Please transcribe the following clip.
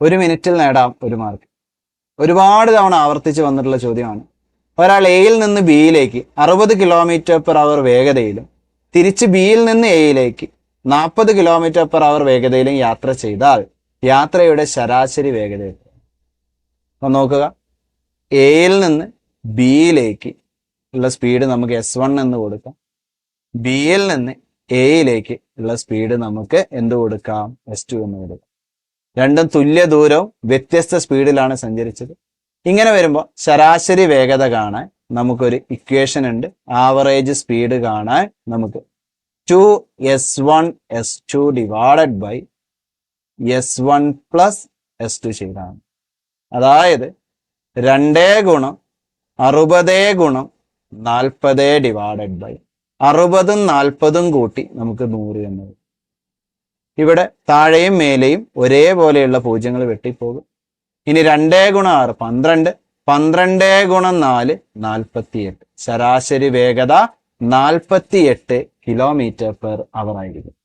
ഒരു മിനിറ്റിൽ നേടാം ഒരു മാർക്ക്. ഒരുപാട് തവണ ആവർത്തിച്ച് വന്നിട്ടുള്ള ചോദ്യമാണ്. ഒരാൾ എയിൽ നിന്ന് ബിയിലേക്ക് അറുപത് കിലോമീറ്റർ പെർ അവർ വേഗതയിലും തിരിച്ച് ബിയിൽ നിന്ന് എയിലേക്ക് നാൽപ്പത് കിലോമീറ്റർ പെർ അവർ വേഗതയിലും യാത്ര ചെയ്താൽ യാത്രയുടെ ശരാശരി വേഗത അപ്പം നോക്കുക. എയിൽ നിന്ന് ബിയിലേക്ക് ഉള്ള സ്പീഡ് നമുക്ക് എസ് വൺ എന്ന് കൊടുക്കാം. ബിയിൽ നിന്ന് എയിലേക്ക് ഉള്ള സ്പീഡ് നമുക്ക് എന്ത് കൊടുക്കാം? എസ് ടു എന്ന് കൊടുക്കാം. രണ്ടും തുല്യ ദൂരവും വ്യത്യസ്ത സ്പീഡിലാണ് സഞ്ചരിച്ചത്. ഇങ്ങനെ വരുമ്പോൾ ശരാശരി വേഗത കാണാൻ നമുക്കൊരു ഇക്വേഷൻ ഉണ്ട്. ആവറേജ് സ്പീഡ് കാണാൻ നമുക്ക് two S one S two divided by S one plus S two ചെയ്താണ് അതായത് രണ്ടേ ഗുണം അറുപതേ ഗുണം നാൽപ്പതേ ഡിവൈഡഡ് ബൈ അറുപതും നാൽപ്പതും കൂട്ടി നമുക്ക് നൂറ് എന്നത് ഇവിടെ താഴെയും മേലെയും ഒരേപോലെയുള്ള പൂജ്യങ്ങൾ വെട്ടിപ്പോകും. ഇനി രണ്ടേ ഗുണം ആറ് പന്ത്രണ്ട്. പന്ത്രണ്ടേ ഗുണം നാല് നാൽപ്പത്തിയെട്ട്. ശരാശരി വേഗത നാൽപ്പത്തിയെട്ട് കിലോമീറ്റർ പെർ അവർ ആയിരിക്കും.